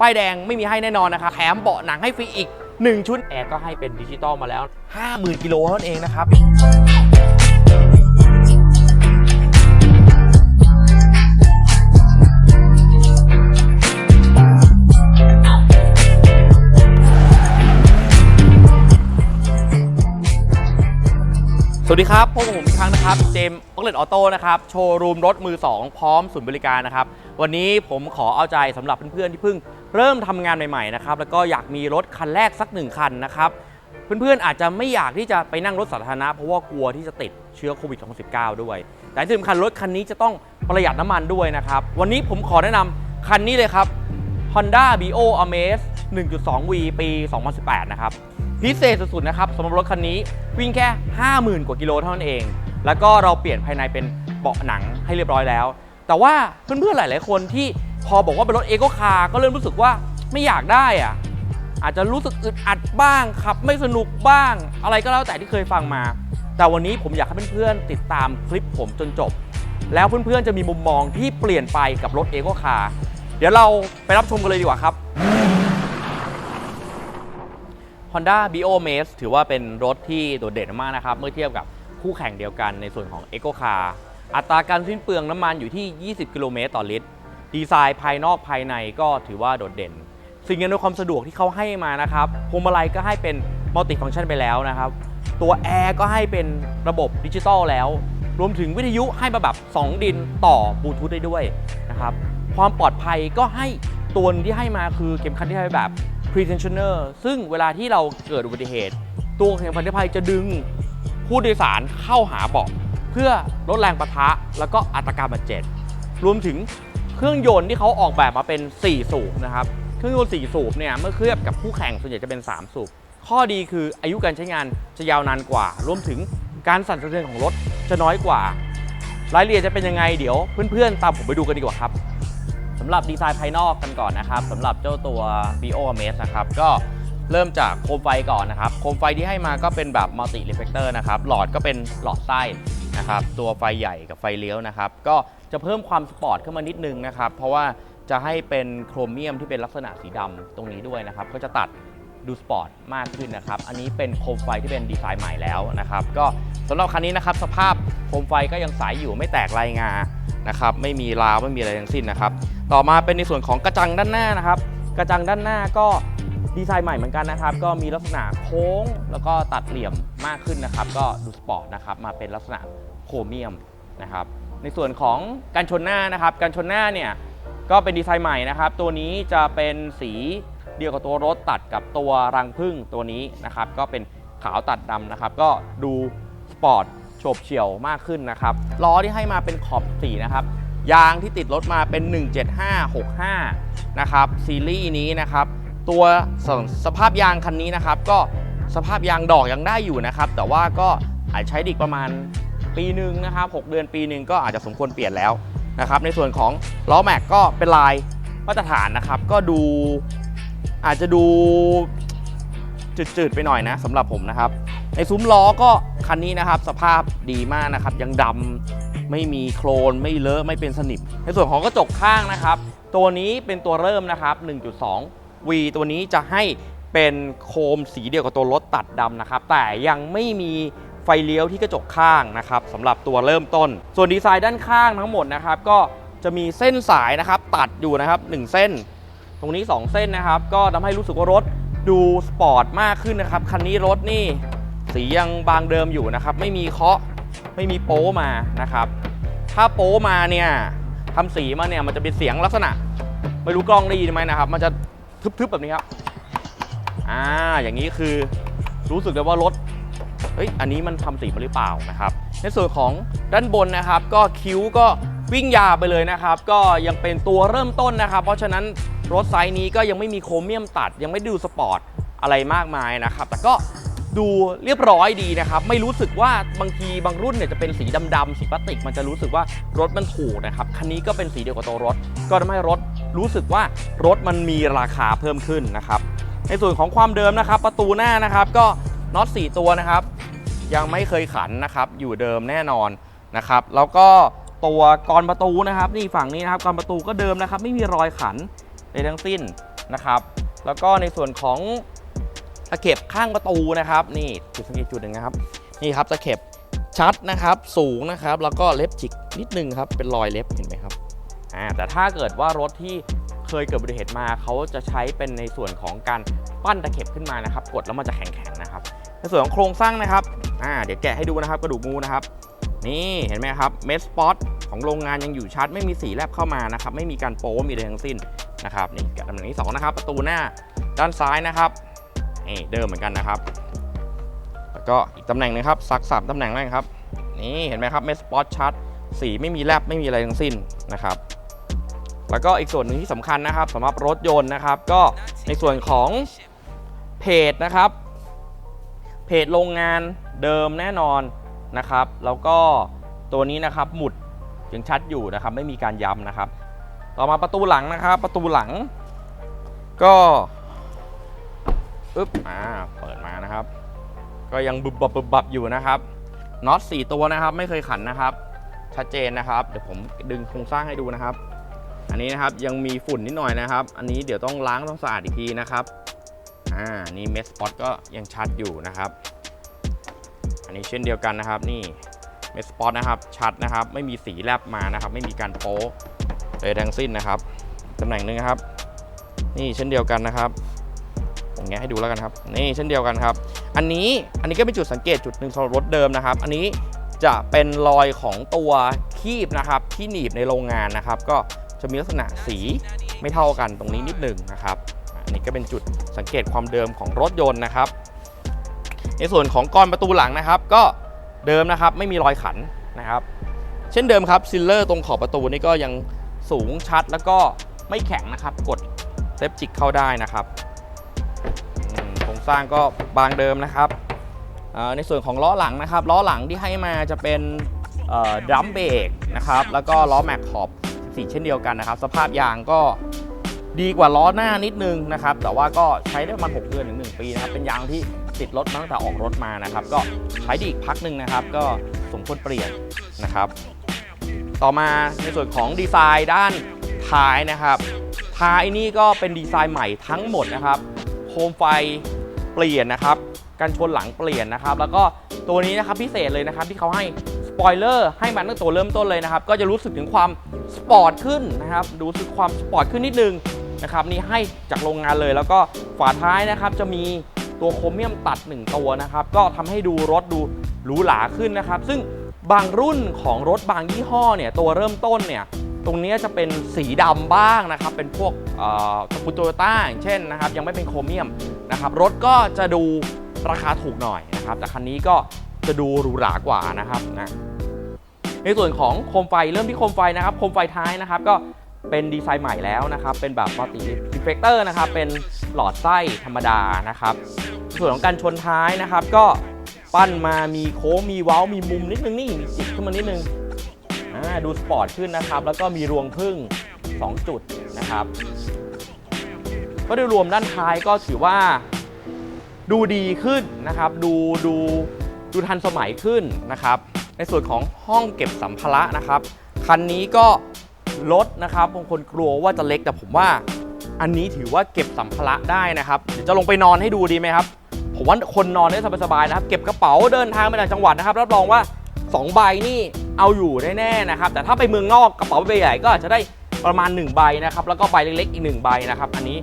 ป้ายแดงไม่มีให้แน่นอนนะครับแถมเบาะหนังให้ฟรีอีก 1 ชุดแอร์ก็ให้เป็นดิจิตอลมาแล้ว 50,000กิโลเท่านั้นเองนะครับสวัสดีครับ พบกับผมอีกครั้งนะครับ เจมส์ออกเลตออโต้นะครับ โชว์รูมรถมือ 2 พร้อมศูนย์บริการนะครับ วันนี้ผมขอเอาใจสำหรับเพื่อนๆที่เพิ่ง เริ่มทำงานใหม่ๆนะครับแล้วก็อยากมีรถคันแรกสักหนึ่งคันนะครับเพื่อนๆอาจจะไม่อยากที่จะไปนั่งรถสาธารณะเพราะว่ากลัวที่จะติดเชื้อโควิด2019 ด้วย แต่ที่สำคัญรถคันนี้จะต้องประหยัดน้ำมันด้วยนะครับ วันนี้ผมขอแนะนำคันนี้เลยครับ Honda Bio Amaze 1.2V ปี 2018 นะครับ พิเศษสุดๆนะครับสำหรับรถคันนี้วิ่งแค่ 50,000 กว่ากิโลเท่านั้นเอง แล้วก็เราเปลี่ยนภายในเป็นเบาะหนังให้เรียบร้อยแล้ว แต่ว่าเพื่อนๆหลาย ๆ คนที่ พอบอกว่าเป็นรถเอ c กคาร์ก็เริ่มรู้สึกว่าไม่อยากได้อะอาจจะรู้สึกอึดอัดบ้างขับไม่สนุกบ้าง อะไรก็แล้วแต่ที่เคยฟังมา แต่วันนี้ผมอยากให้เพื่อนๆติดตามคลิปผมจนจบ แล้วเพื่อนๆจะมีมุมมองที่เปลี่ยนไปกับรถเอ c กคาร์เดี๋ยวเราไปรับชมกันเลยดีกว่าครับ Honda Bio Maze ถือว่าเป็นรถที่โดดเด่นมากนะครับ เมื่อเทียบกับคู่แข่งเดียวกันในส่วนของ Eco Car อัตราการสิ้นเปลืองน้ำมันอยู่ที่ 20 กิโลเมตรต่อลิตร ดีไซน์ภายนอกภายในก็ถือว่าโดดเด่น สิ่งอำนวยความสะดวกที่เขาให้มานะครับพวงมาลัยก็ให้เป็นมัลติฟังชันไปแล้วนะครับ ตัวแอร์ก็ให้เป็นระบบดิจิตอลแล้ว รวมถึงวิทยุให้มาแบบ 2 ดินต่อบลูทูธได้ด้วยนะครับ ความปลอดภัยก็ให้ตัวที่ให้มาคือเข็มขัดที่ให้แบบ pretensioner ซึ่งเวลาที่เราเกิดอุบัติเหตุ ตัวเข็มขัดนิรภัยจะดึงผู้โดยสารเข้าหาเบาะเพื่อลดแรงประทะแล้วก็อัตราการบาดเจ็บรวมถึง เครื่องยนต์ที่เขาออกแบบมาเป็น 4 สูบนะครับ เครื่องยนต์ 4 สูบเนี่ยเมื่อเทียบกับคู่แข่งส่วนใหญ่จะเป็น 3 สูบ ข้อดีคืออายุการใช้งานจะยาวนานกว่า รวมถึงการสั่นสะเทือนของรถจะน้อยกว่า รายละเอียดจะเป็นยังไงเดี๋ยวเพื่อนๆ ตามผมไปดูกันดีกว่าครับสำหรับดีไซน์ภายนอกกันก่อนนะครับสำหรับเจ้าตัว Bio Amaze นะครับก็เริ่มจากโคมไฟก่อนนะครับ โคมไฟที่ให้มาก็เป็นแบบ multi reflector นะครับ หลอดก็เป็นหลอดไส้นะครับ ตัวไฟใหญ่กับไฟเลี้ยวนะครับ ก็ จะเพิ่มความสปอร์ตขึ้นมานิดนึงนะครับเพราะว่าจะให้เป็นโครเมียมที่เป็นลักษณะสีดำตรงนี้ด้วยนะครับก็จะตัดดูสปอร์ตมากขึ้นนะครับอันนี้เป็นโคมไฟที่เป็นดีไซน์ใหม่แล้วนะครับก็สำหรับคันนี้นะครับสภาพโคมไฟก็ยังใสอยู่ไม่แตกลายงานะครับไม่มีราวไม่มีอะไรทั้งสิ้นนะครับต่อมาเป็นในส่วนของกระจังด้านหน้านะครับกระจังด้านหน้าก็ดีไซน์ใหม่เหมือนกันนะครับ ก็มีลักษณะโค้งแล้วก็ตัดเหลี่ยมมากขึ้นนะครับ ก็ดูสปอร์ตนะครับ มาเป็นลักษณะโครเมียมนะครับ ในส่วนของการชนหน้านะครับการชนหน้าเนี่ยก็เป็นดีไซน์ใหม่นะครับ ตัวนี้จะเป็นสีเดียวกับตัวรถตัดกับตัวรังพึ่งตัวนี้นะครับ ก็เป็นขาวตัดดำนะครับ ก็ดูสปอร์ตโฉบเฉี่ยวมากขึ้นนะครับล้อที่ให้มาเป็นขอบสีนะครับยางที่ติดรถมาเป็น 17565 นะครับซีรีส์นี้นะครับ ตัวสสภาพยางคันนี้นะครับ ก็สภาพยางดอกยังได้อยู่นะครับ แต่ว่าก็อาจใช้ดิกประมาณ ปีหนึ่งนะครับ6เดือนปีหนึ่งก็อาจจะสมควรเปลี่ยนแล้วนะครับในส่วนของล้อแม็กก็เป็นลายมาตรฐานนะครับก็ดูอาจจะดูจืดๆไปหน่อยนะสำหรับผมนะครับ ในซุ้มล้อก็คันนี้นะครับสภาพดีมากนะครับ ยังดำไม่มีโครนไม่เลอะไม่เป็นสนิมในส่วนของกระจกข้างนะครับ ตัวนี้เป็นตัวเริ่มนะครับ 1.2 V ตัวนี้จะให้เป็นโคมสีเดียวกับตัวรถตัดดำนะครับ แต่ยังไม่มี ฟเลี้ยวที่กระจกข้างนะครับสำหรับตัวเริ่มต้น ส่วนดีไซน์ด้านข้างทั้งหมดนะครับ ก็จะมีเส้นสายนะครับตัดอยู่นะครับหนึ่งเส้น ตรงนี้ 2 เส้นนะครับ ก็ทำให้รู้สึกว่ารถดูสปอร์ตมากขึ้นนะครับ คันนี้รถนี่สียังบางเดิมอยู่นะครับ ไม่มีเคาะไม่มีโป๊มานะครับ ถ้าโป๊มาเนี่ยทำสีมาเนี่ยมันจะเป็นเสียงลักษณะ ไม่รู้กล้องได้ยินไหมนะครับ มันจะทึบๆแบบนี้ครับอ่าอย่างนี้คือรู้สึกเลยว่ารถ เฮ้ยอันนี้มันทำสีมาหรือเปล่านะครับ ในส่วนของด้านบนนะครับ ก็คิ้วก็วิ่งยาวไปเลยนะครับ ก็ยังเป็นตัวเริ่มต้นนะครับ เพราะฉะนั้นรถไซส์นี้ก็ยังไม่มีโครเมียมตัด ยังไม่ดูสปอร์ตอะไรมากมายนะครับ แต่ก็ดูเรียบร้อยดีนะครับ ไม่รู้สึกว่าบางทีบางรุ่นเนี่ยจะเป็นสีดำๆสีพลาสติก มันจะรู้สึกว่ารถมันถูกนะครับ คันนี้ก็เป็นสีเดียวกับตัวรถ ก็ทำให้รถรู้สึกว่ารถมันมีราคาเพิ่มขึ้นนะครับ ในส่วนของความเดิมนะครับ ประตูหน้านะครับก็น็อต4ตัวนะครับ ยังไม่เคยขันนะครับ อยู่เดิมแน่นอนนะครับ แล้วก็ตัวกรประตูนะครับ นี่ฝั่งนี้นะครับกรประตูก็เดิมนะครับ ไม่มีรอยขันใดทั้งสิ้นนะครับ แล้วก็ในส่วนของตะเข็บข้างประตูนะครับ นี่จุดสังเกตจุดหนึ่งนะครับ นี่ครับตะเข็บชัดนะครับ สูงนะครับ แล้วก็เล็บจิกนิดนึงครับเป็นรอยเล็บเห็นไหมครับอ่าแต่ถ้าเกิดว่ารถที่เคยเกิดอุบัติเหตุมาเขาจะใช้เป็นในส่วนของการปั้นตะเข็บขึ้นมานะครับ กดแล้วมันจะแข็งๆนะครับ ในส่วนของโครงสร้างนะครับ อ่าเดี๋ยวแกะให้ดูนะครับกระดูกงูนะครับ นี่เห็นไหมครับเมสปอตของโรงงานยังอยู่ชัดไม่มีสีแลบเข้ามานะครับไม่มีการโป๊มีอะไรทั้งสิ้นนะครับนี่แกะตำแหน่งที่สองนะครับประตูหน้าด้านซ้ายนะครับนี่เดิมเหมือนกันนะครับ แล้วก็อีกตำแหน่งนึงครับซักสามตำแหน่งแรกครับนี่เห็นไหมครับเมสปอตชัดสีไม่มีแลบไม่มีอะไรทั้งสิ้นนะครับ แล้วก็อีกส่วนหนึ่งที่สำคัญนะครับสำหรับรถยนต์นะครับ ก็ในส่วนของเพจนะครับ เพจโรงงาน เดิมแน่นอนนะครับ แล้วก็ตัวนี้นะครับหมุดยังชัดอยู่นะครับ ไม่มีการย้ำนะครับ ต่อมาประตูหลังนะครับ ประตูหลัง ก็อึ๊บอ่าเปิดมานะครับ ก็ยังบุบบับบุบบับอยู่นะครับน็อต4ตัวนะครับ ไม่เคยขันนะครับ ชัดเจนนะครับ เดี๋ยวผมดึงโครงสร้างให้ดูนะครับ อันนี้นะครับยังมีฝุ่นนิดหน่อยนะครับ อันนี้เดี๋ยวต้องล้างต้องสะอาดอีกทีนะครับอ่านี่เมสสปอตก็ยังชัดอยู่นะครับ อันนี้เช่นเดียวกันนะครับนี่เมสสปอตนะครับชัดนะครับ ไม่มีสีแลบมานะครับ ไม่มีการโป๊เลยทั้งสิ้นนะครับตำแหน่งหนึ่งครับ นี่เช่นเดียวกันนะครับผมแงะให้ดูแล้วกันครับ นี่เช่นเดียวกันครับ อันนี้อันนี้ก็เป็นจุดสังเกตจุดหนึ่งสำหรับรถเดิมนะครับ อันนี้จะเป็นรอยของตัวคีบนะครับ ที่หนีบในโรงงานนะครับ ก็จะมีลักษณะสีไม่เท่ากันตรงนี้นิดหนึ่งนะครับ อันนี้ก็เป็นจุดสังเกตความเดิมของรถยนต์นะครับ ในส่วนของกรประตูหลังนะครับ ก็เดิมนะครับไม่มีรอยขันนะครับ เช่นเดิมครับซิลเลอร์ตรงขอบประตูนี่ก็ยังสูงชัดแล้วก็ไม่แข็งนะครับ กดเล็บจิกเข้าได้นะครับโครงสร้างก็บางเดิมนะครับในส่วนของล้อหลังนะครับล้อหลังที่ให้มาจะเป็นดัมเบรกนะครับแล้วก็ล้อแม็กขอบสีเช่นเดียวกันนะครับ สภาพยางก็ดีกว่าล้อหน้านิดนึงนะครับ แต่ว่าก็ใช้ได้ประมาณ6เดือนถึง1ปีนะครับ เป็นยางที่ ติดรถมาตั้งแต่ออกรถมานะครับ ก็ใช้ไดีอีกพักหนึ่งนะครับ ก็สมควรเปลี่ยนนะครับ ต่อมาในส่วนของดีไซน์ด้านท้ายนะครับท้ายนี่ก็เป็นดีไซน์ใหม่ทั้งหมดนะครับโคมไฟเปลี่ยนนะครับกันชนหลังเปลี่ยนนะครับ แล้วก็ตัวนี้นะครับพิเศษเลยนะครับที่เขาให้สปอยเลอร์ให้มันตั้งแต่ตัวเริ่มต้นเลยนะครับ ก็จะรู้สึกถึงความสปอร์ตขึ้นนะครับรู้สึกความสปอร์ตขึ้นนิดนึงนะครับนี่ให้จากโรงงานเลยแล้วก็ฝาท้ายนะครับจะมี ตัวโครเมียมตัด 1 ตัวนะครับ ก็ทำให้ดูรถดูหรูหราขึ้นนะครับ ซึ่งบางรุ่นของรถบางยี่ห้อเนี่ยตัวเริ่มต้นเนี่ยตรงนี้จะเป็นสีดำบ้างนะครับ เป็นพวกสปูโตโยต้าอย่างเช่นนะครับ ยังไม่เป็นโครเมียมนะครับ รถก็จะดูราคาถูกหน่อยนะครับ แต่คันนี้ก็จะดูหรูหรากว่านะครับนะในส่วนของโคมไฟเริ่มที่โคมไฟนะครับ โคมไฟท้ายนะครับ ก็ เป็นดีไซน์ใหม่แล้วนะครับ เป็นแบบมัลติรีเฟกเตอร์นะครับ เป็นหลอดไส้ธรรมดานะครับ ส่วนของการชนท้ายนะครับ ก็ปั้นมามีโค้งมีเว้า มีมุมนิดนึงนี่มีจิกขึ้นมานิดนึงดูสปอร์ตขึ้นนะครับ แล้วก็มีรวงพึ่ง 2 จุดนะครับ ก็โดยรวมด้านท้ายก็ถือว่าดูดีขึ้นนะครับ ดูดูดูทันสมัยขึ้นนะครับ ในส่วนของห้องเก็บสัมภาระนะครับ คันนี้ก็ ลดนะครับบางคนกลัวว่าจะเล็กแต่ผมว่าอันนี้ถือว่าเก็บสัมภาระได้นะครับเดี๋ยวจะลงไปนอนให้ดูดีไหมครับผมว่าคนนอนได้สบายๆนะครับ เก็บกระเป๋าเดินทางไปต่างจังหวัดนะครับรับรองว่า2ใบนี่เอาอยู่แน่ๆนะครับ แต่ถ้าไปเมืองนอกกระเป๋าใบใหญ่ก็อาจจะได้ประมาณ 1 ใบนะครับ แล้วก็ใบเล็กๆอีก 1 ใบนะครับ อันนี้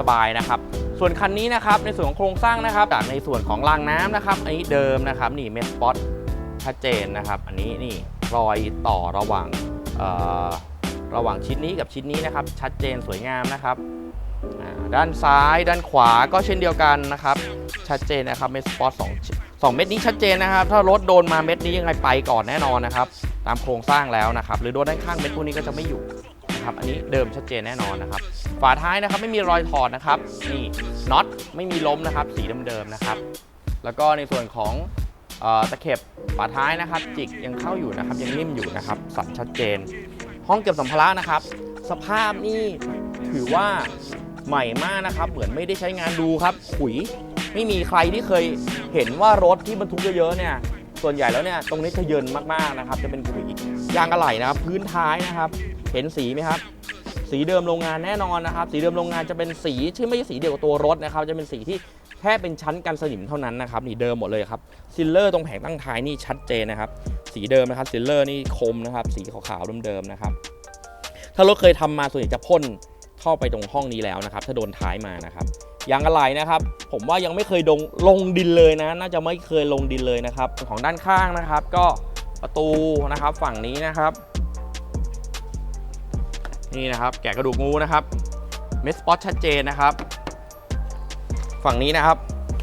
สบายๆนะครับ ส่วนคันนี้นะครับในส่วนของโครงสร้างนะครับจากในส่วนของรางน้ำนะครับ อันนี้เดิมนะครับนี่เมสปอตชัดเจนนะครับ อันนี้นี่รอยต่อระหว่างเอ่อ ระหว่างชิ้นนี้กับชิ้นนี้นะครับ ชัดเจนสวยงามนะครับ ด้านซ้ายด้านขวาก็เช่นเดียวกันนะครับ ชัดเจนนะครับเมสปอตสองสองเม็ดนี้ชัดเจนนะครับ ถ้ารถโดนมาเม็ดนี้ยังไงไปก่อนแน่นอนนะครับ ตามโครงสร้างแล้วนะครับ หรือโดนด้านข้างเม็ดพวกนี้ก็จะไม่อยู่นะครับอันนี้เดิมชัดเจนแน่นอนนะครับ ฝาท้ายนะครับไม่มีรอยถอดนะครับนี่น็อตไม่มีล้มนะครับ สีเดิมๆนะครับ แล้วก็ในส่วนของตะเข็บฝาท้ายนะครับ จิกยังเข้าอยู่นะครับ ยังนิ่มอยู่นะครับ สัดชัดเจน ห้องเก็บสัมภาระนะครับ สภาพนี่ถือว่าใหม่มากนะครับ เหมือนไม่ได้ใช้งานดูครับขุยไม่มีใครที่เคยเห็นว่ารถที่บรรทุกเยอะๆเนี่ย ส่วนใหญ่แล้วเนี่ยตรงนี้จะเยินมากๆนะครับ จะเป็นขุยยางอะไหล่นะครับ พื้นท้ายนะครับ เห็นสีไหมครับ สีเดิมโรงงานแน่นอนนะครับ สีเดิมโรงงานจะเป็นสีที่ไม่ใช่สีเดียวกับตัวรถนะครับ จะเป็นสีที่แค่เป็นชั้นกันสนิมเท่านั้นนะครับนี่เดิมหมดเลยครับซิลเลอร์ตรงแผงตั้งท้ายนี่ชัดเจนนะครับ สีเดิมนะครับซิลเลอร์นี่คมนะครับสีขาวๆเดิมๆนะครับ ถ้ารถเคยทำมาส่วนใหญ่จะพ่นเข้าไปตรงห้องนี้แล้วนะครับ ถ้าโดนท้ายมานะครับยางอะไหล่นะครับ ผมว่ายังไม่เคยลงลงดินเลยนะ น่าจะไม่เคยลงดินเลยนะครับ ของด้านข้างนะครับ ก็ประตูนะครับฝั่งนี้นะครับ นี่นะครับ แกะกระดูกงูนะครับเมสปอตชัดเจนนะครับ ฝั่งนี้นะครับ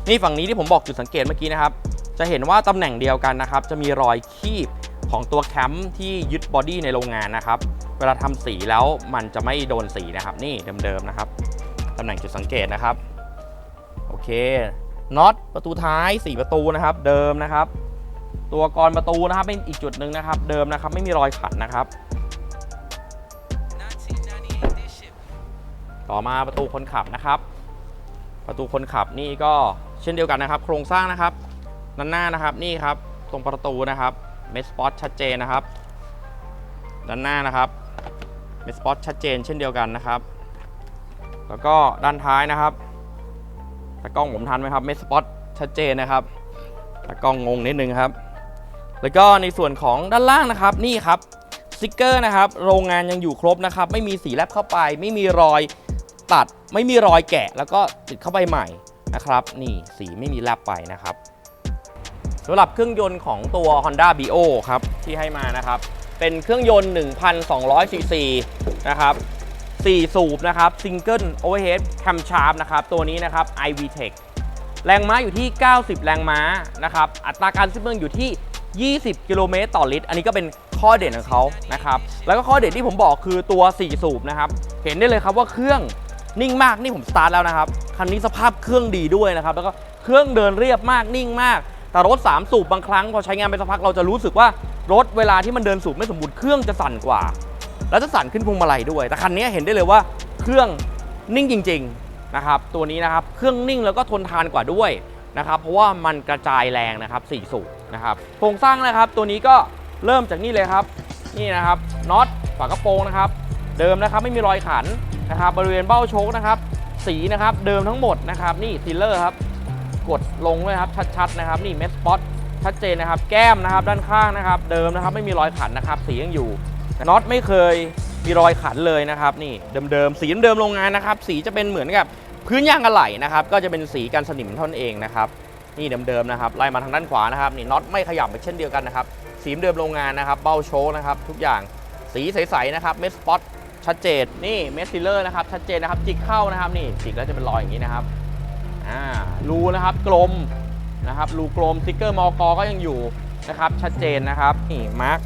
นี่ฝั่งนี้ที่ผมบอกจุดสังเกตเมื่อกี้นะครับ จะเห็นว่าตำแหน่งเดียวกันนะครับ จะมีรอยคีบของตัวแคมที่ยึดบอดี้ในโรงงานนะครับ เวลาทำสีแล้วมันจะไม่โดนสีนะครับ นี่เดิมๆนะครับตำแหน่งจุดสังเกตนะครับ โอเคน็อตประตูท้าย 4 ประตูนะครับ เดิมนะครับ ตัวกรประตูนะครับเป็นอีกจุดหนึ่งนะครับ เดิมนะครับไม่มีรอยขันนะครับ ต่อมาประตูคนขับนะครับ ประตูคนขับนี่ก็เช่นเดียวกันนะครับ โครงสร้างนะครับ ด้านหน้านะครับนี่ครับตรงประตูนะครับเมสปอตชัดเจนนะครับ ด้านหน้านะครับเมสปอตชัดเจนเช่นเดียวกันนะครับ แล้วก็ด้านท้ายนะครับตากล้องผมทันไหมครับเมสปอตชัดเจนนะครับตากล้องงงนิดนึงครับ แล้วก็ในส่วนของด้านล่างนะครับนี่ครับสติกเกอร์นะครับ โรงงานยังอยู่ครบนะครับ ไม่มีสีแลบเข้าไป ไม่มีรอยตัด ไม่มีรอยแกะ แล้วก็ติดเข้าไปใหม่นะครับ นี่สีไม่มีแลบไปนะครับ สำหรับเครื่องยนต์ของตัว Honda Bio ครับที่ให้มานะครับ เป็นเครื่องยนต์ 1,200ซีซีนะครับ4 สูบนะครับ Single Overhead Camshaft นะครับ ตัวนี้นะครับ iVTEC แรงม้าอยู่ที่ 90 แรงม้านะครับ อัตราการสิ้นเปลืองอยู่ที่ 20 กิโลเมตรต่อลิตร อันนี้ก็เป็นข้อเด่นของเขานะครับ แล้วก็ข้อเด่นที่ผมบอกคือตัว 4 สูบนะครับ เห็นได้เลยครับว่าเครื่องนิ่งมาก นี่ผมสตาร์ทแล้วนะครับ คันนี้สภาพเครื่องดีด้วยนะครับ แล้วก็เครื่องเดินเรียบมากนิ่งมาก แต่รถ 3 สูบบางครั้งพอใช้งานไปสักพักเราจะรู้สึกว่ารถเวลาที่มันเดินสูบไม่สมบูรณ์เครื่องจะสั่นกว่า แล้วจะสั่นขึ้นพวงมาลัยด้วย แต่คันนี้เห็นได้เลยว่าเครื่องนิ่งจริงๆนะครับตัวนี้นะครับเครื่องนิ่งแล้วก็ทนทานกว่าด้วยนะครับเพราะว่ามันกระจายแรงนะครับ4สูบนะครับโครงสร้างนะครับตัวนี้ก็เริ่มจากนี่เลยครับนี่นะครับน็อตฝากระโปรงนะครับเดิมนะครับไม่มีรอยขันนะครับบริเวณเบ้าโชคนะครับสีนะครับเดิมทั้งหมดนะครับนี่ซีลเลอร์ครับ กดลงเลยครับชัดๆนะครับนี่เม็ดสปอตชัดเจนนะครับ แก้มนะครับด้านข้างนะครับ เดิมนะครับไม่มีรอยขันนะครับ สียังอยู่น็อตไม่เคยมีรอยขันเลยนะครับนี่เดิมๆสีเดิมโรงงานนะครับ สีจะเป็นเหมือนกับพื้นยางอะไหล่นะครับ ก็จะเป็นสีกันสนิมท่านเองนะครับนี่เดิมๆนะครับไล่มาทางด้านขวานะครับนี่น็อตไม่ขยับไปเช่นเดียวกันนะครับ สีเดิมโรงงานนะครับ เบ้าโชคนะครับ ทุกอย่างสีใสๆนะครับเม็ดสปอตชัดเจนนี่เมสซิลเลอร์นะครับชัดเจนนะครับจิกเข้านะครับนี่จิกแล้วจะเป็นรอยอย่างนี้นะครับ อ่ารูนะครับกลมนะครับรูกลมสติ๊กเกอร์มอกก็ยังอยู่นะครับชัดเจนนะครับนี่มาร์ค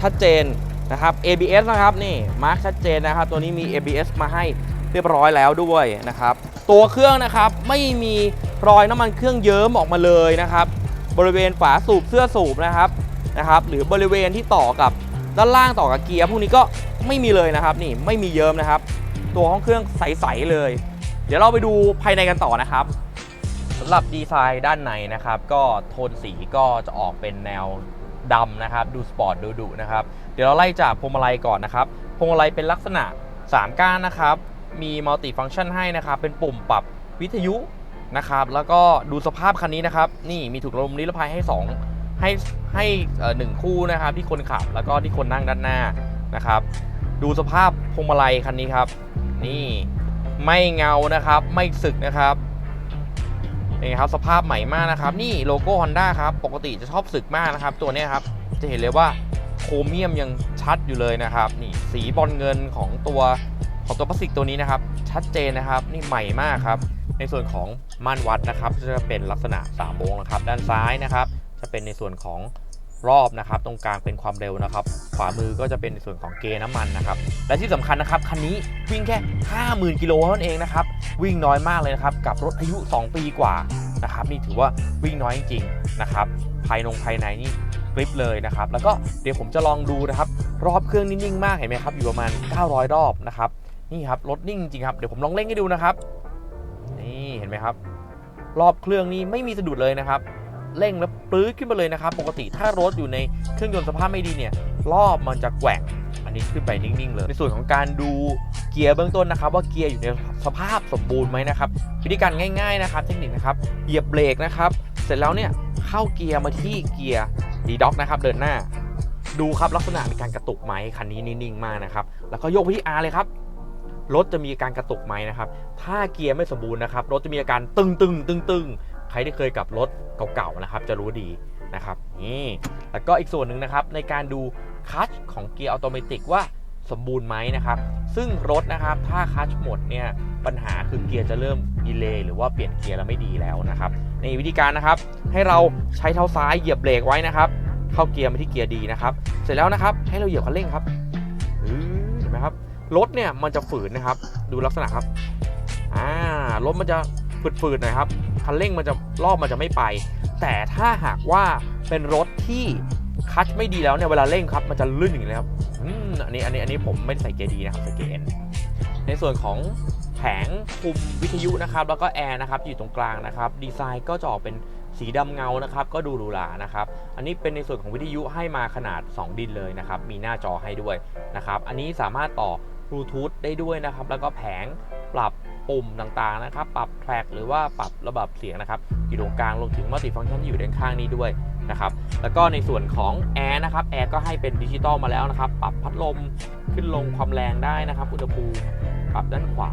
ชัดเจนนะครับ ABS นะครับนี่มาร์คชัดเจนนะครับ ตัวนี้มี ABS มาให้เรียบร้อยแล้วด้วยนะครับ ตัวเครื่องนะครับไม่มีรอยน้ำมันเครื่องเยิ้มออกมาเลยนะครับ บริเวณฝาสูบเสื้อสูบนะครับนะครับ หรือบริเวณที่ต่อกับด้านล่างต่อกับเกียร์พวกนี้ก็ไม่มีเลยนะครับ นี่ไม่มีเยิ้มนะครับ ตัวห้องเครื่องใสๆเลย เดี๋ยวเราไปดูภายในกันต่อนะครับสำหรับดีไซน์ด้านในนะครับ ก็โทนสีก็จะออกเป็นแนวดำนะครับ ดูสปอร์ตดูดุนะครับ เดี๋ยวเราไล่จากพวงมาลัยก่อนนะครับพวงมาลัยเป็นลักษณะ 3 ก้านนะครับ มีมัลติฟังก์ชันให้นะครับ เป็นปุ่มปรับวิทยุนะครับ แล้วก็ดูสภาพคันนี้นะครับ นี่มีถุงลมนิรภัยให้ 2 ให้ให้หนึ่งคู่นะครับ ที่คนขับแล้วก็ที่คนนั่งด้านหน้านะครับ ดูสภาพพวงมาลัยคันนี้ครับ นี่ ไม่เงานะครับ ไม่สึกนะครับนี่ครับสภาพใหม่มากนะครับ นี่โลโก้ Honda ครับ ปกติจะชอบสึกมากนะครับ ตัวเนี้ยครับ จะเห็นเลยว่าโครเมียมยังชัดอยู่เลยนะครับ นี่สีบอลเงินของตัวของตัวพลาสติกตัวนี้นะครับ ชัดเจนนะครับ นี่ใหม่มากครับ ในส่วนของม่านวัดนะครับ จะเป็นลักษณะ3วงนะครับ ด้านซ้ายนะครับ จะเป็นในส่วนของ รอบนะครับ ตรงกลางเป็นความเร็วนะครับ ขวามือก็จะเป็นส่วนของเกน้ำมันนะครับ และที่สำคัญนะครับคันนี้วิ่งแค่ 50,000กิโลเท่านั้นเองนะครับ วิ่งน้อยมากเลยนะครับ กับรถอายุ 2 ปีกว่านะครับนี่ถือว่าวิ่งน้อยจริงๆนะครับภายนงภายในนี่กริปเลยนะครับ แล้วก็เดี๋ยวผมจะลองดูนะครับ รอบเครื่องนิ่งๆมากเห็นไหมครับ อยู่ประมาณ 900 รอบนะครับ นี่ครับรถนิ่งจริงครับ เดี๋ยวผมลองเร่งให้ดูนะครับ นี่เห็นไหมครับ รอบเครื่องนี้ไม่มีสะดุดเลยนะครับ เร่งแล้วปลื้ดขึ้นมาเลยนะครับ ปกติถ้ารถอยู่ในเครื่องยนต์สภาพไม่ดีเนี่ยรอบมันจะแกว่งอันนี้ขึ้นไปนิ่งๆเลย ในส่วนของการดูเกียร์เบื้องต้นนะครับ ว่าเกียร์อยู่ในสภาพสมบูรณ์ไหมนะครับวิธีการง่ายๆนะครับ เทคนิคนะครับเหยียบเบรกนะครับ เสร็จแล้วเนี่ยเข้าเกียร์มาที่เกียร์ดีด็อกนะครับ เดินหน้า ดูครับลักษณะมีการกระตุกไหมคันนี้นิ่งๆมากนะครับแล้วก็โยกไปที่ R เลยครับรถจะมีการกระตุกไหมนะครับ ถ้าเกียร์ไม่สมบูรณ์นะครับ รถจะมีอาการตึงตึงตึงตึงๆ ครที่เคยกับรถเก่าๆนะครับจะรู้ดีนะครับนี่แล้วก็อีกส่วนหนึ่งนะครับในการดูคัชของเกียร์อัตโนมัติว่าสมบูรณ์ไหมนะครับ ซึ่งรถนะครับถ้าคัชหมดเนี่ยปัญหาคือเกียร์จะเริ่มดีเลย์หรือว่าเปลี่ยนเกียร์แล้วไม่ดีแล้วนะครับ ในวิธีการนะครับให้เราใช้เท้าซ้ายเหยียบเบรกไว้นะครับ เข้าเกียร์ไปที่เกียร์ดีนะครับ เสร็จแล้วนะครับให้เราเหยียบคันเร่งครับเห็นไหมครับรถเนี่ยมันจะฝืนนะครับ ดูลักษณะครับอ่ารถมันจะฝืดๆหน่อยครับ คันเร่งมันจะรอบมันจะไม่ไป แต่ถ้าหากว่าเป็นรถที่คัชไม่ดีแล้วเนี่ยเวลาเร่งครับมันจะลื่นอย่างนี้ยครับอันนี้อันนี้อันนี้ผมไม่ได้ใส่เกียร์ดีนะครับใส่เกียร์เอ็นในส่วนของแผงคุมวิทยุนะครับแล้วก็แอร์นะครับอยู่ตรงกลางนะครับดีไซน์ก็จะออกเป็นสีดำเงานะครับก็ดูหรูหรานะครับอันนี้เป็นในส่วนของวิทยุให้มาขนาด 2 ดินเลยนะครับมีหน้าจอให้ด้วยนะครับอันนี้สามารถต่อบลูทูธได้ด้วยนะครับแล้วก็แผงปรับ ปุ่มต่างๆนะครับ ปรับแทร็กหรือว่าปรับระบบเสียงนะครับ อยู่ตรงกลางรวมถึงมัลติฟังก์ชันที่อยู่ด้านข้างนี้ด้วยนะครับ แล้วก็ในส่วนของแอร์นะครับแอร์ก็ให้เป็นดิจิตอลมาแล้วนะครับ ปรับพัดลมขึ้นลงความแรงได้นะครับ อุณหภูมิปรับด้านขวา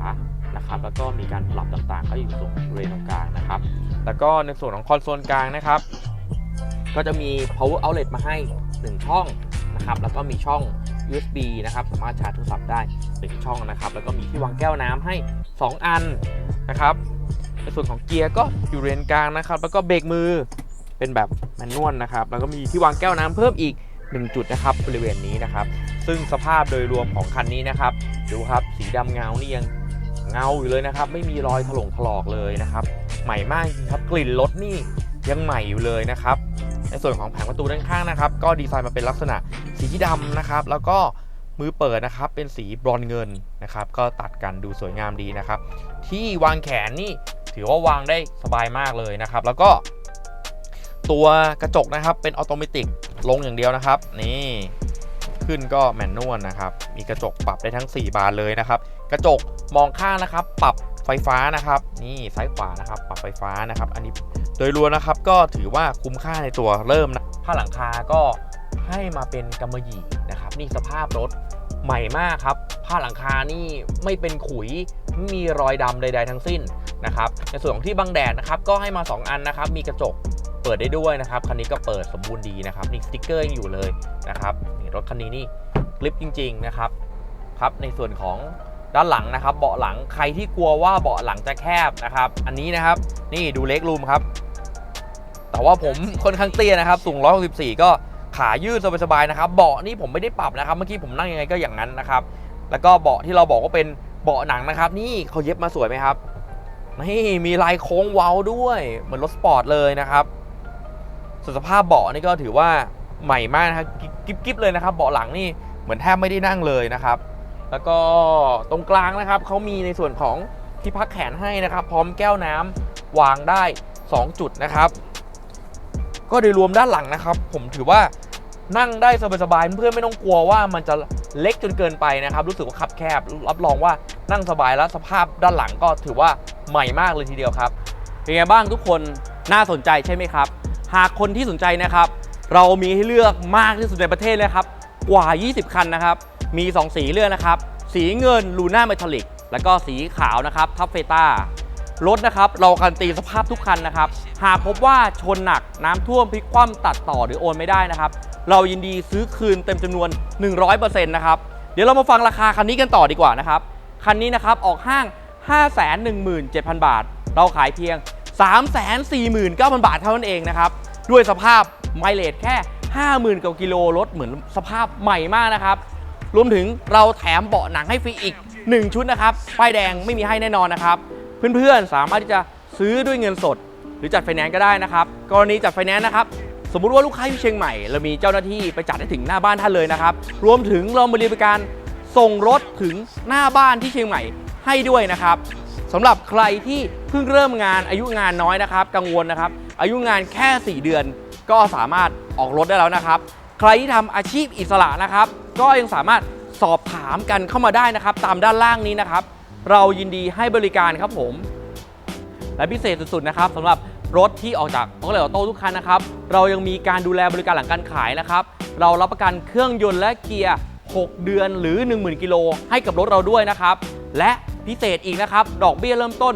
นะครับ แล้วก็มีการปรับต่างๆ ก็อยู่ตรงบริเวณตรงกลางนะครับ แล้วก็ในส่วนของคอนโซลกลางนะครับ ก็จะมี power outlet มาให้ 1 ช่องนะครับ แล้วก็มีช่อง USB นะครับสามารถชาร์จโทรศัพท์ได้1ช่องนะครับ แล้วก็มีที่วางแก้วน้ำให้ 2 อันนะครับ ในส่วนของเกียร์ก็อยู่เรียนกลางนะครับ แล้วก็เบรกมือเป็นแบบแมนนวลนะครับ แล้วก็มีที่วางแก้วน้ำเพิ่มอีก 1 จุดนะครับบริเวณนี้นะครับ ซึ่งสภาพโดยรวมของคันนี้นะครับ ดูครับสีดำเงานี่ยังเงาอยู่เลยนะครับ ไม่มีรอยถลงถลอกเลยนะครับ ใหม่มากจริงครับกลิ่นรถนี่ยังใหม่อยู่เลยนะครับ ในส่วนของแผงประตูด้านข้างนะครับ ก็ดีไซน์มาเป็นลักษณะสีดำนะครับ แล้วก็มือเปิดนะครับ เป็นสีบรอนซ์เงินนะครับ ก็ตัดกันดูสวยงามดีนะครับ ที่วางแขนนี่ถือว่าวางได้สบายมากเลยนะครับ แล้วก็ ตัวกระจกนะครับเป็นออโตเมติกลงอย่างเดียวนะครับ นี่ขึ้นก็แมนนวลนะครับ มีกระจกปรับได้ทั้ง 4 บานเลยนะครับ กระจกมองข้างนะครับ ปรับไฟฟ้านะครับ นี่ซ้ายขวานะครับ ปรับไฟฟ้านะครับ อันนี้ ดยรวมนะครับก็ถือว่าคุ้มค่าในตัวเริ่มนะผ้าหลังคาก็ให้มาเป็นกำมะหยี่นะครับนี่สภาพรถใหม่มากครับ ผ้าหลังคานี่ไม่เป็นขุยไม่มีรอยดำใด ๆ ทั้งสิ้นนะครับในส่วนของที่บังแดดนะครับก็ให้มา 2 อันนะครับมีกระจกเปิดได้ด้วยนะครับคันนี้ก็เปิดสมบูรณ์ดีนะครับนี่สติ๊กเกอร์ยังอยู่เลยนะครับนี่รถคันนี้นี่กลิปจริง ๆนะครับครับในส่วนของด้านหลังนะครับ เบาะหลังใครที่กลัวว่าเบาะหลังจะแคบนะครับ อันนี้นะครับนี่ดูเล็กรูมครับ แต่ว่าผมค่อนข้างเตี้ยนะครับ สูง 164 ก็ขายืดสบายๆนะครับ เบาะนี่ผมไม่ได้ปรับนะครับ เมื่อกี้ผมนั่งยังไงก็อย่างนั้นนะครับ แล้วก็เบาะที่เราบอกว่าเป็นเบาะหนังนะครับ นี่เขาเย็บมาสวยไหมครับ นี่มีลายโค้งเว้าด้วย เหมือนรถสปอร์ตเลยนะครับส่วนสภาพเบาะนี่ก็ถือว่าใหม่มากนะครับกิ๊บๆเลยนะครับ เบาะหลังนี่เหมือนแทบไม่ได้นั่งเลยนะครับ แล้วก็ตรงกลางนะครับเขามีในส่วนของที่พักแขนให้นะครับ พร้อมแก้วน้ำวางได้ 2 จุดนะครับ ก็โดยรวมด้านหลังนะครับ ผมถือว่านั่งได้สบายๆเพื่อนไม่ต้องกลัวว่ามันจะเล็กจนเกินไปนะครับ รู้สึกว่าขับแคบ รับรองว่านั่งสบายแล้วสภาพด้านหลังก็ถือว่าใหม่มากเลยทีเดียวครับเป็นไงบ้างทุกคนน่าสนใจใช่ไหมครับ หากคนที่สนใจนะครับ เรามีให้เลือกมากที่สุดในประเทศเลยครับกว่า 20 คันนะครับ มี 2 สีเลือกนะครับ สีเงินลูน่าเมทัลลิก แล้วก็สีขาวนะครับ ทัฟเฟต้า รถนะครับเราการันตีสภาพทุกคันนะครับ หากพบว่าชนหนักน้ำท่วมพลิกคว่ำตัดต่อหรือโอนไม่ได้นะครับ เรายินดีซื้อคืนเต็มจำนวน 100%นะครับ เดี๋ยวเรามาฟังราคาคันนี้กันต่อดีกว่านะครับ คันนี้นะครับออกห้าง 517,000 บาท เราขายเพียง 349,000 บาทเท่านั้นเองนะครับ ด้วยสภาพไมเลจแค่ 50,000กว่ากิโลรถเหมือนสภาพใหม่มากนะครับ รวมถึงเราแถมเบาะหนังให้ฟรีอีก 1 ชุดนะครับ ป้ายแดงไม่มีให้แน่นอนนะครับ เพื่อนๆ สามารถที่จะซื้อด้วยเงินสด หรือจัดไฟแนนซ์ก็ได้นะครับ กรณีจัดไฟแนนซ์นะครับ สมมุติว่าลูกค้าอยู่เชียงใหม่เรามีเจ้าหน้าที่ไปจัดให้ถึงหน้าบ้านท่านเลยนะครับ รวมถึงเราบริการส่งรถถึงหน้าบ้านที่เชียงใหม่ให้ด้วยนะครับสำหรับใครที่เพิ่งเริ่มงานอายุงานน้อยนะครับ กังวลนะครับ อายุงานแค่ 4 เดือน ก็สามารถออกรถได้แล้วนะครับ ใครที่ทำอาชีพอิสระนะครับ ก็ยังสามารถสอบถามกันเข้ามาได้นะครับ ตามด้านล่างนี้นะครับ เรายินดีให้บริการครับผม และพิเศษสุดๆนะครับสำหรับรถที่ออกจากออโตทุกคันนะครับ เรายังมีการดูแลบริการหลังการขายนะครับ เรารับประกันเครื่องยนต์และเกียร์ 6 เดือนหรือ 10,000 กิโลให้กับรถเราด้วยนะครับ และพิเศษอีกนะครับ ดอกเบี้ยเริ่มต้น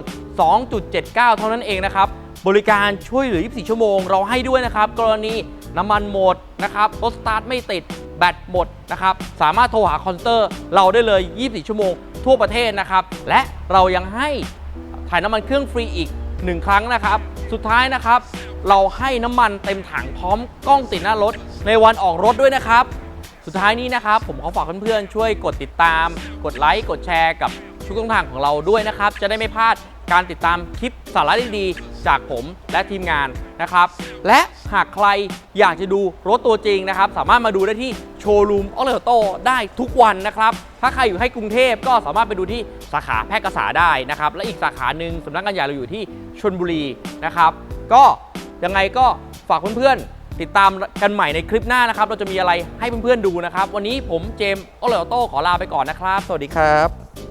2.79 เท่านั้นเองนะครับ บริการช่วยเหลือ 24 ชั่วโมง เราให้ด้วยนะครับ กรณีน้ำมันหมดนะครับ รถสตาร์ทไม่ติด แบตหมดนะครับ สามารถโทรหาคอนเตอร์ เราได้เลย 24 ชั่วโมงทั่วประเทศนะครับ และเรายังให้ถ่ายน้ำมันเครื่องฟรีอีก 1 ครั้งนะครับ สุดท้ายนะครับ เราให้น้ำมันเต็มถังพร้อมกล้องติดหน้ารถ ในวันออกรถด้วยนะครับ สุดท้ายนี้นะครับ ผมขอฝากเพื่อนๆช่วยกดติดตาม กดไลค์กดแชร์กับทุกช่องทางของเราด้วยนะครับ จะได้ไม่พลาด การติดตามคลิปสาระดีๆจากผมและทีมงานนะครับ และหากใครอยากจะดูรถตัวจริงนะครับ สามารถมาดูได้ที่โชว์รูมออเลโตได้ทุกวันนะครับ ถ้าใครอยู่ให้กรุงเทพก็สามารถไปดูที่สาขาแพร่กษาได้นะครับ และอีกสาขาหนึ่งสำนักงานใหญ่เราอยู่ที่ชนบุรีนะครับ ก็ยังไงก็ฝากเพื่อนๆติดตามกันใหม่ในคลิปหน้านะครับ เราจะมีอะไรให้เพื่อนๆดูนะครับ วันนี้ผมเจมส์ออเลโตขอลาไปก่อนนะครับ สวัสดีครับ